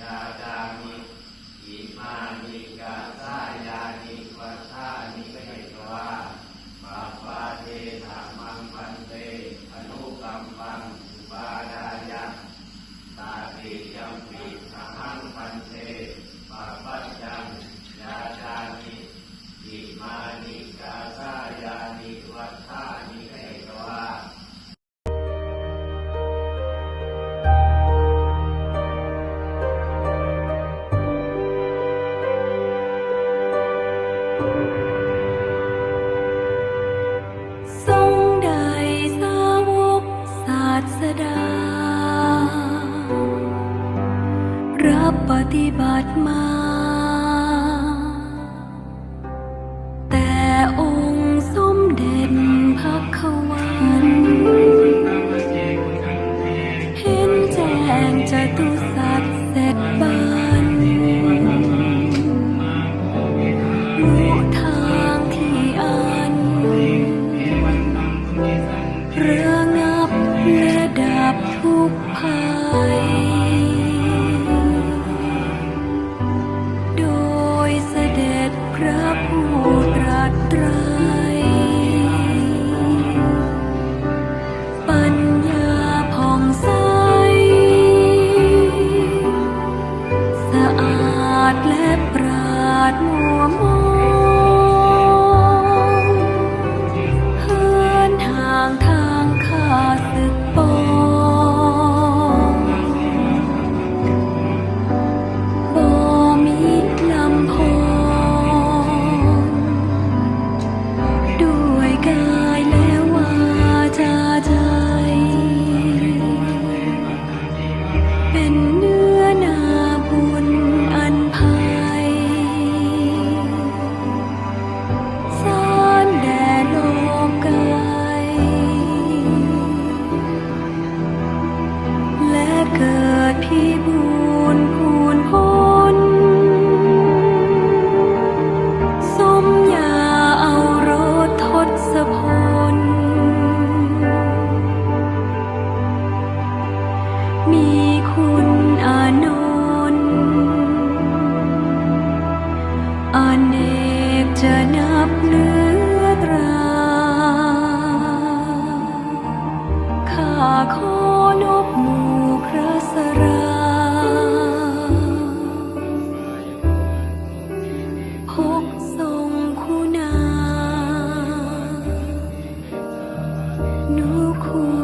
ยาจามิอิมานิกาสายานิวัฏานิเกตวา บปฏิบัติมา แต่องค์สมเด็จพระขวันเห็นแจ้งจะตุสัจเสร็จบันรู้ทางที่อันเรือ เหินห่างทางข้าศึก มีคุณอานนท์อเนกจะนับเลือตราข้าขอนบหมู่พระสราพกทรงคุณานุคุณ